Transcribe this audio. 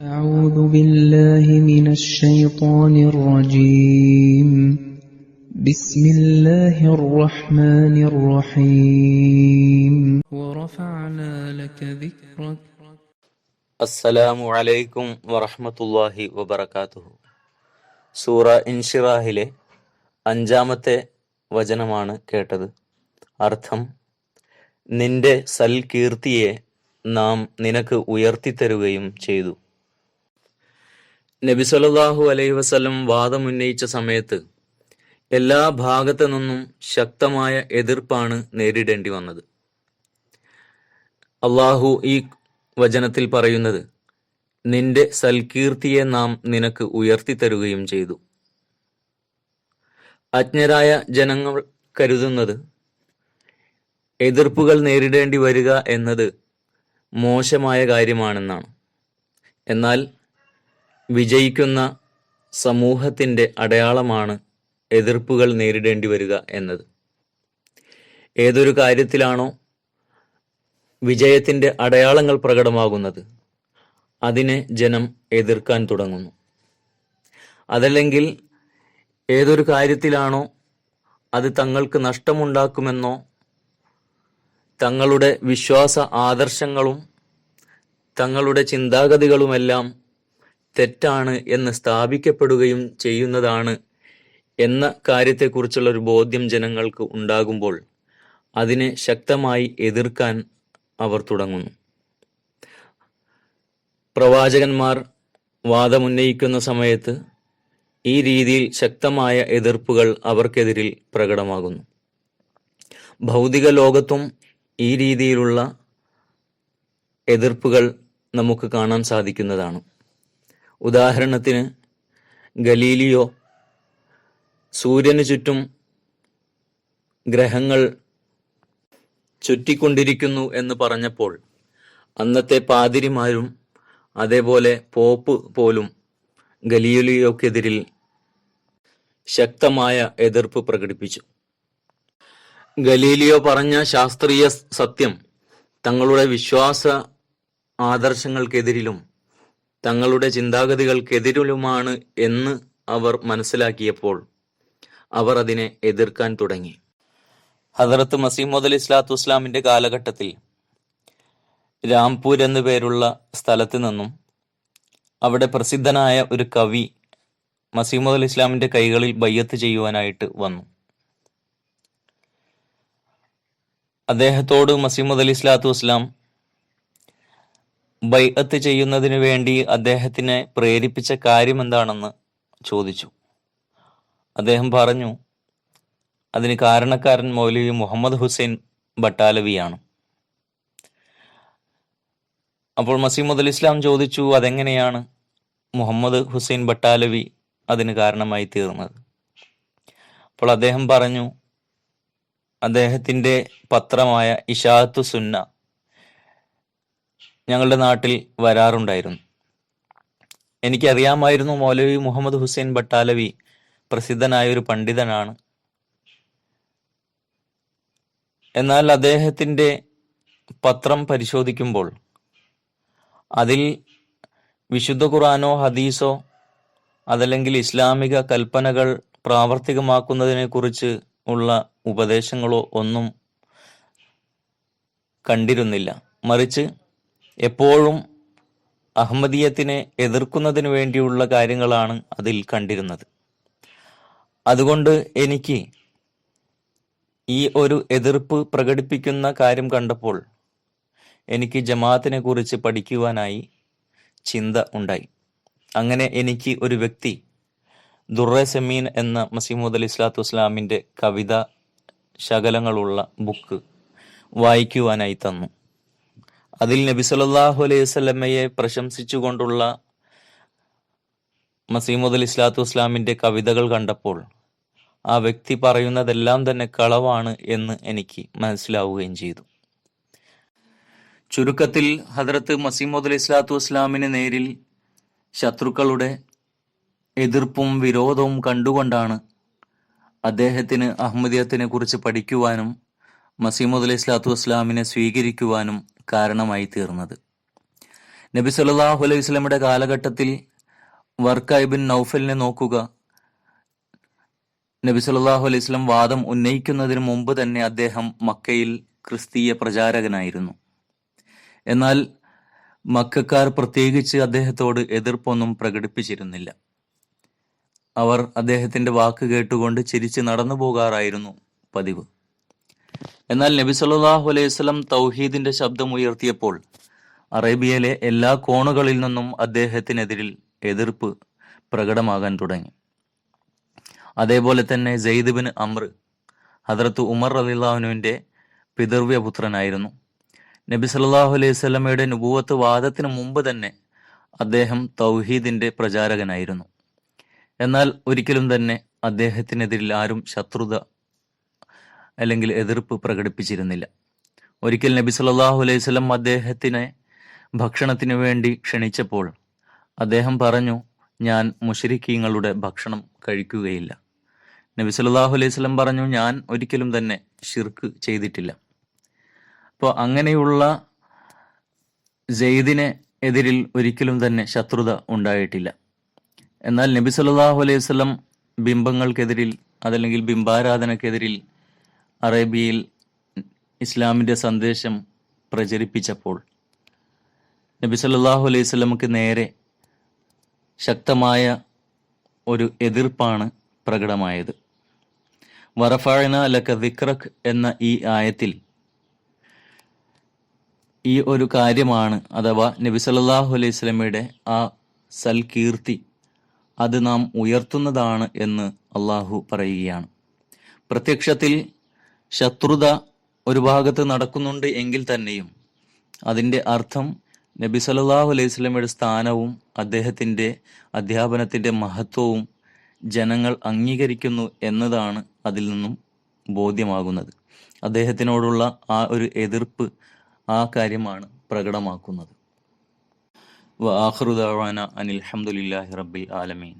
أعوذ بالله من الشيطان الرجيم بسم الله الرحمن الرحيم ورفعنا لك ذكرك അസ്സലാമു അലൈക്കും വറഹ്മത്തുള്ളാഹി വബറകാതുഹു സൂറ ഇൻഷിറാഹിലെ അഞ്ചാമത്തെ വചനമാണ് കേട്ടത് അർത്ഥം നിന്റെ സൽകീർത്തിയെ നാം നിനക്ക് ഉയർത്തിത്തരുകയും ചെയ്തു നബി സല്ലല്ലാഹു അലൈഹി വസല്ലം വാദമുന്നയിച്ച സമയത്ത് എല്ലാ ഭാഗത്തു നിന്നും ശക്തമായ എതിർപ്പാണ് നേരിടേണ്ടി വന്നത്. അള്ളാഹു ഈ വചനത്തിൽ പറയുന്നത് നിന്റെ സൽകീർത്തിയെ നാം നിനക്ക് ഉയർത്തിത്തരുകയും ചെയ്തു. അജ്ഞരായ ജനങ്ങൾ കരുതുന്നത് എതിർപ്പുകൾ നേരിടേണ്ടി വരിക എന്നത് മോശമായ കാര്യമാണെന്നാണ്. എന്നാൽ വിജയിക്കുന്ന സമൂഹത്തിന്റെ അടയാളമാണ് എതിർപ്പുകൾ നേരിടേണ്ടി വരിക എന്നത്. ഏതൊരു കാര്യത്തിലാണോ വിജയത്തിന്റെ അടയാളങ്ങൾ പ്രകടമാകുന്നത് അതിനെ ജനം എതിർക്കാൻ തുടങ്ങുന്നു. അതല്ലെങ്കിൽ ഏതൊരു കാര്യത്തിലാണോ അത് തങ്ങൾക്ക് നഷ്ടമുണ്ടാക്കുമെന്നോ തങ്ങളുടെ വിശ്വാസ ആദർശങ്ങളും തങ്ങളുടെ ചിന്താഗതികളുമെല്ലാം തെറ്റാണ് എന്ന് സ്ഥാപിക്കപ്പെടുകയും ചെയ്യുന്നതാണ് എന്ന കാര്യത്തെക്കുറിച്ചുള്ള ഒരു ബോധ്യം ജനങ്ങൾക്ക് ഉണ്ടാകുമ്പോൾ അതിനെ ശക്തമായി എതിർക്കാൻ അവർ തുടങ്ങുന്നു. പ്രവാചകന്മാർ വാദമുന്നയിക്കുന്ന സമയത്ത് ഈ രീതിയിൽ ശക്തമായ എതിർപ്പുകൾ അവർക്കെതിരിൽ പ്രകടമാകുന്നു. ഭൗതിക ലോകത്തും ഈ രീതിയിലുള്ള എതിർപ്പുകൾ നമുക്ക് കാണാൻ സാധിക്കുന്നതാണ്. ഉദാഹരണത്തിന് ഗലീലിയോ സൂര്യന് ചുറ്റും ഗ്രഹങ്ങൾ ചുറ്റിക്കൊണ്ടിരിക്കുന്നു എന്ന് പറഞ്ഞപ്പോൾ അന്നത്തെ പാതിരിമാരും അതേപോലെ പോപ്പ് പോലും ഗലീലിയോക്കെതിരിൽ ശക്തമായ എതിർപ്പ് പ്രകടിപ്പിച്ചു. ഗലീലിയോ പറഞ്ഞ ശാസ്ത്രീയ സത്യം തങ്ങളുടെ വിശ്വാസ ആദർശങ്ങൾക്കെതിരിലും തങ്ങളുടെ ചിന്താഗതികൾക്കെതിരിലുമാണ് എന്ന് അവർ മനസ്സിലാക്കിയപ്പോൾ അവർ അതിനെ എതിർക്കാൻ തുടങ്ങി. ഹദറത്ത് മസീമദ് അലി ഇസ്ലാത്തു ഇസ്ലാമിന്റെ കാലഘട്ടത്തിൽ രാംപൂർ എന്നു പേരുള്ള സ്ഥലത്ത് നിന്നും അവിടെ പ്രസിദ്ധനായ ഒരു കവി മസീമദ് അലി ഇസ്ലാമിന്റെ കൈകളിൽ ബയ്യത്ത് ചെയ്യുവാനായിട്ട് വന്നു. അദ്ദേഹത്തോട് മസീമദ് അലി ഇസ്ലാത്തു ഇസ്ലാം ബൈഅത്ത് ചെയ്യുന്നതിന് വേണ്ടി അദ്ദേഹത്തിനെ പ്രേരിപ്പിച്ച കാര്യം എന്താണെന്ന് ചോദിച്ചു. അദ്ദേഹം പറഞ്ഞു അതിന് കാരണക്കാരൻ മൗലവി മുഹമ്മദ് ഹുസൈൻ ബട്ടാലവിയാണ്. അപ്പോൾ മസീമുദ് ഇസ്ലാം ചോദിച്ചു അതെങ്ങനെയാണ് മുഹമ്മദ് ഹുസൈൻ ബട്ടാലവി അതിന് കാരണമായി തീർന്നത്? അപ്പോൾ അദ്ദേഹം പറഞ്ഞു അദ്ദേഹത്തിന്റെ പത്രമായ ഇഷാത്തു സുന്ന ഞങ്ങളുടെ നാട്ടിൽ വരാറുണ്ടായിരുന്നു. എനിക്കറിയാമായിരുന്നു മൗലവി മുഹമ്മദ് ഹുസൈൻ ബട്ടാലവി പ്രസിദ്ധനായ ഒരു പണ്ഡിതനാണ്. എന്നാൽ അദ്ദേഹത്തിന്റെ പത്രം പരിശോധിക്കുമ്പോൾ അതിൽ വിശുദ്ധ ഖുറാനോ ഹദീസോ അതല്ലെങ്കിൽ ഇസ്ലാമിക കൽപ്പനകൾ പ്രാവർത്തികമാക്കുന്നതിനെക്കുറിച്ച് ഉള്ള ഉപദേശങ്ങളോ ഒന്നും കണ്ടിരുന്നില്ല. മറിച്ച് എപ്പോഴും അഹമ്മദീയത്തിനെ എതിർക്കുന്നതിന് വേണ്ടിയുള്ള കാര്യങ്ങളാണ് അതിൽ കണ്ടിരുന്നത്. അതുകൊണ്ട് എനിക്ക് ഈ ഒരു എതിർപ്പ് പ്രകടിപ്പിക്കുന്ന കാര്യം കണ്ടപ്പോൾ എനിക്ക് ജമാഅത്തിനെ കുറിച്ച് പഠിക്കുവാനായി ചിന്ത ഉണ്ടായി. അങ്ങനെ എനിക്ക് ഒരു വ്യക്തി ദുർറെ സെമീൻ എന്ന മസീമുദ് അലി ഇസ്ലാത്തു വസ്ലാമിന്റെ കവിത ശകലങ്ങളുള്ള ബുക്ക് വായിക്കുവാനായി തന്നു. അതിൽ നബി സല്ലാഹു അലൈഹി വസല്ലമയെ പ്രശംസിച്ചുകൊണ്ടുള്ള മസീമുദ് അലി ഇസ്ലാത്തു ഇസ്ലാമിന്റെ കവിതകൾ കണ്ടപ്പോൾ ആ വ്യക്തി പറയുന്നതെല്ലാം തന്നെ കളവാണ് എന്ന് എനിക്ക് മനസ്സിലാവുകയും ചെയ്തു. ചുരുക്കത്തിൽ ഹദ്രത്ത് മസീമുദ് അലി ഇസ്ലാത്തു വസ്ലാമിന് നേരിൽ ശത്രുക്കളുടെ എതിർപ്പും വിരോധവും കണ്ടുകൊണ്ടാണ് അദ്ദേഹത്തിന് അഹമ്മദിയത്തിനെ കുറിച്ച് പഠിക്കുവാനും മസീമുദ് അലൈഹി സ്വലാത്തു വസ്ലാമിനെ സ്വീകരിക്കുവാനും കാരണമായി തീർന്നത്. നബി സല്ലാഹു അലൈഹി സ്വലമിയുടെ കാലഘട്ടത്തിൽ വർക്ക ഇബിൻ നൗഫലിനെ നോക്കുക. നബി സല്ലാഹു അലൈഹി സ്വലം വാദം ഉന്നയിക്കുന്നതിന് മുമ്പ് തന്നെ അദ്ദേഹം മക്കയിൽ ക്രിസ്തീയ പ്രചാരകനായിരുന്നു. എന്നാൽ മക്കാർ പ്രത്യേകിച്ച് അദ്ദേഹത്തോട് എതിർപ്പൊന്നും പ്രകടിപ്പിച്ചിരുന്നില്ല. അവർ അദ്ദേഹത്തിന്റെ വാക്ക് കേട്ടുകൊണ്ട് ചിരിച്ച് നടന്നു പോകാറായിരുന്നു പതിവ്. എന്നാൽ നബി സല്ലാഹു അലൈഹി വസല്ലം തൗഹീദിന്റെ ശബ്ദം ഉയർത്തിയപ്പോൾ അറേബ്യയിലെ എല്ലാ കോണുകളിൽ നിന്നും അദ്ദേഹത്തിനെതിരിൽ എതിർപ്പ് പ്രകടമാകാൻ തുടങ്ങി. അതേപോലെ തന്നെ സെയ്ദ് ബിൻ അമ്ര ഹദ്രത്ത് ഉമർ റലിള്ളാഹുനുവിന്റെ പിതൃവ്യപുത്രനായിരുന്നു നബി സല്ലാഹു അലൈഹി സ്വലമയുടെ നുപൂവത്ത് വാദത്തിന് മുമ്പ് തന്നെ അദ്ദേഹം തൗഹീദിന്റെ പ്രചാരകനായിരുന്നു. എന്നാൽ ഒരിക്കലും തന്നെ അദ്ദേഹത്തിനെതിരിൽ ആരും ശത്രുത അല്ലെങ്കിൽ എതിർപ്പ് പ്രകടിപ്പിച്ചിരുന്നില്ല. ഒരിക്കൽ നബി സല്ലാഹു അലൈഹി വസല്ലം അദ്ദേഹത്തിനെ ഭക്ഷണത്തിനു വേണ്ടി ക്ഷണിച്ചപ്പോൾ അദ്ദേഹം പറഞ്ഞു ഞാൻ മുഷരിക്കീങ്ങളുടെ ഭക്ഷണം കഴിക്കുകയില്ല. നബി സല്ലാഹു അലൈഹി വസല്ലം പറഞ്ഞു ഞാൻ ഒരിക്കലും തന്നെ ഷിർക്ക് ചെയ്തിട്ടില്ല. അപ്പോൾ അങ്ങനെയുള്ള ജെയ്ദിനെ എതിരിൽ ഒരിക്കലും തന്നെ ശത്രുത ഉണ്ടായിട്ടില്ല. എന്നാൽ നബി സല്ലാഹു അലൈഹി വസല്ലം ബിംബങ്ങൾക്കെതിരിൽ അതല്ലെങ്കിൽ ബിംബാരാധനക്കെതിരിൽ അറേബ്യയിൽ ഇസ്ലാമിന്റെ സന്ദേശം പ്രചരിപ്പിച്ചപ്പോൾ നബി സല്ലാഹു അലൈഹി സ്വലമുക്ക് നേരെ ശക്തമായ ഒരു എതിർപ്പാണ് പ്രകടമായത്. വറഫാഴന ലക്ക ദിക്രഖ് എന്ന ഈ ആയത്തിൽ ഈ ഒരു കാര്യമാണ് അഥവാ നബി സല്ലാഹു അലൈഹി സ്വലമയുടെ ആ സൽകീർത്തി അത് നാം ഉയർത്തുന്നതാണ് എന്ന് അള്ളാഹു പറയുകയാണ്. പ്രത്യക്ഷത്തിൽ ശത്രുത ഒരു ഭാഗത്ത് നടക്കുന്നുണ്ട് എങ്കിൽ തന്നെയും അതിന്റെ അർത്ഥം നബി സല്ലല്ലാഹു അലൈഹി സ്വലമയുടെ സ്ഥാനവും അദ്ദേഹത്തിന്റെ അധ്യാപനത്തിന്റെ മഹത്വവും ജനങ്ങൾ അംഗീകരിക്കുന്നു എന്നതാണ് അതിൽ നിന്നും ബോധ്യമാകുന്നത്. അദ്ദേഹത്തിനോടുള്ള ആ ഒരു എതിർപ്പ് ആ കാര്യമാണ് പ്രകടമാക്കുന്നത്. വ ആഖിറു ദഅവാന അനിൽ ഹംദുലില്ലാഹി റബ്ബിൽ ആലമീൻ.